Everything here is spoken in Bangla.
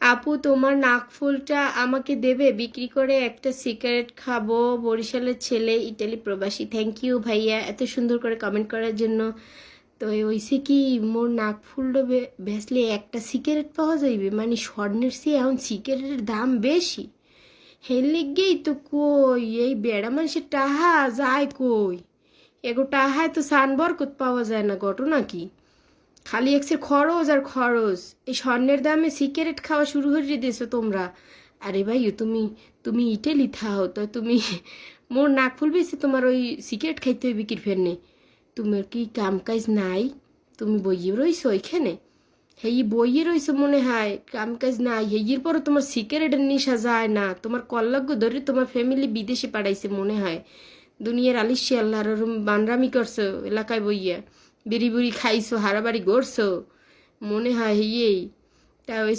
আপু, তোমার নাকফুলটা আমাকে দেবে? বিক্রি করে একটা সিগারেট খাব। বরিশালের ছেলে, ইটালি প্রবাসী। থ্যাংক ইউ ভাইয়া। এত সুন্দর করে কমেন্ট করার জন্য। তো ওইসে কি, মোর নাকফুলটা বে- বেচলে একটা সিগারেট পাওয়া যাইবে? মানে স্বর্ণের চেয়ে এখন সিগারেটের দাম বেশি। হের লেগেই তো কই, এই বেড়া মানুষের টাহা যায় কই? এগো টাহায় তো সান বরকত পাওয়া যায় না, ঘটনা কি? খালি একসের খরচ আর খরচ। এই স্বর্ণের দামে সিগারেট খাওয়া শুরু করে দিয়েছ তোমরা। আরে ভাই, তুমি তুমি ইটালি থাও, তো তুমি মোর নাক ফুল বেশি তোমার ওই সিগারেট খাইতে হইবে কি ফেরনে। তোমার কি কাম কাজ নাই? তুমি বইয়ে রইছো ওইখানে? হেই, বইয়ে রইছো মনে হয়, কাম কাজ নাই। হেইয়ের পরও তোমার সিগারেটের নেশা যায় না। তোমার কল্লাগ্য ধরে তোমার ফ্যামিলি বিদেশে পাঠাইছে মনে হয়। দুনিয়ার আলিশি আল্লাহর বানরামি করছ এলাকায় বইয়া। বিড়ি বুড়ি খাইছো হারাবাড়ি গড়ছো মনে হয় ইয়েই। তা ওই